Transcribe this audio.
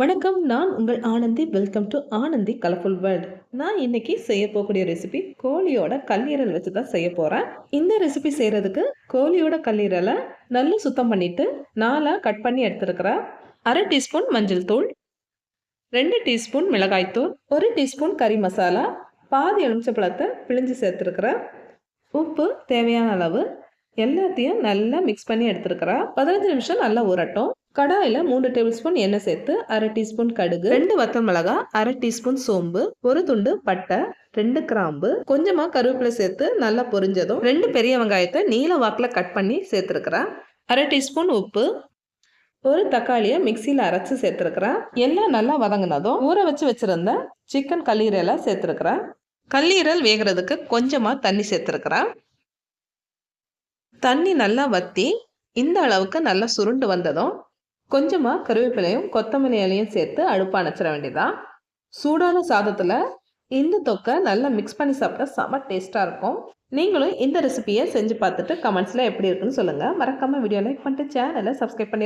வணக்கம் நான் உங்கள் Anandhi. Welcome to Anandhi colourful world நான் இன்னைக்கு செய்ய போகக்கூடிய ரெசிபி கோழியோட கல்லீரல் வச்சு தான் செய்ய போகிறேன் இந்த ரெசிபி செய்கிறதுக்கு கோழியோட கல்லீரலை நல்லா சுத்தம் பண்ணிட்டு நாலாக கட் பண்ணி எடுத்துருக்கிறேன். அரை டீஸ்பூன் மஞ்சள் தூள் ரெண்டு டீஸ்பூன் மிளகாய்த்தூள் ஒரு டீஸ்பூன் கறி மசாலா பாதி எலுமிச்சப்பழத்தை பிழிஞ்சு சேர்த்துருக்குறேன். உப்பு தேவையான அளவு எல்லாத்தையும் நல்லா மிக்ஸ் பண்ணி எடுத்துருக்கிறேன். பதினஞ்சு நிமிஷம் நல்லா ஊறட்டும். கடாயில் மூணு டேபிள் ஸ்பூன் எண்ணெய் சேர்த்து அரை டீஸ்பூன் கடுகு ரெண்டு வத்தல் மிளகா அரை டீஸ்பூன் சோம்பு ஒரு துண்டு பட்டை ரெண்டு கிராம்பு. கொஞ்சமா கருவேப்பிலை சேர்த்து நல்லா பொரிஞ்சதும் ரெண்டு பெரிய வெங்காயத்தை நீல வாக்கில் கட் பண்ணி சேர்த்துருக்கிறேன். அரை டீஸ்பூன் உப்பு ஒரு தக்காளியை மிக்சியில் அரைச்சி சேர்த்துருக்குறேன். எல்லாம் நல்லா வதங்கினதும் ஊற வச்சு வச்சுருந்த சிக்கன் கல்லீரலை சேர்த்துருக்குறேன். கல்லீரல் வேகிறதுக்கு கொஞ்சமாக தண்ணி சேர்த்துருக்குறேன். தண்ணி நல்லா வற்றி இந்த அளவுக்கு நல்லா சுருண்டு வந்ததும் கொஞ்சமாக கருவேப்பிலையும் கொத்தமல்லி இலையும் சேர்த்து அடுப்பு அணைச்சிட வேண்டியதான் சூடான சாதத்தில் இந்த தொக்கை நல்லா மிக்ஸ் பண்ணி சாப்பிட்டா செம டேஸ்ட்டாக இருக்கும். நீங்களும் இந்த ரெசிபியை செஞ்சு பார்த்துட்டு கமெண்ட்ஸில் எப்படி இருக்குன்னு சொல்லுங்கள் மறக்காமல் வீடியோ லைக் பண்ணிட்டு சேனலை சப்ஸ்கிரைப் பண்ணி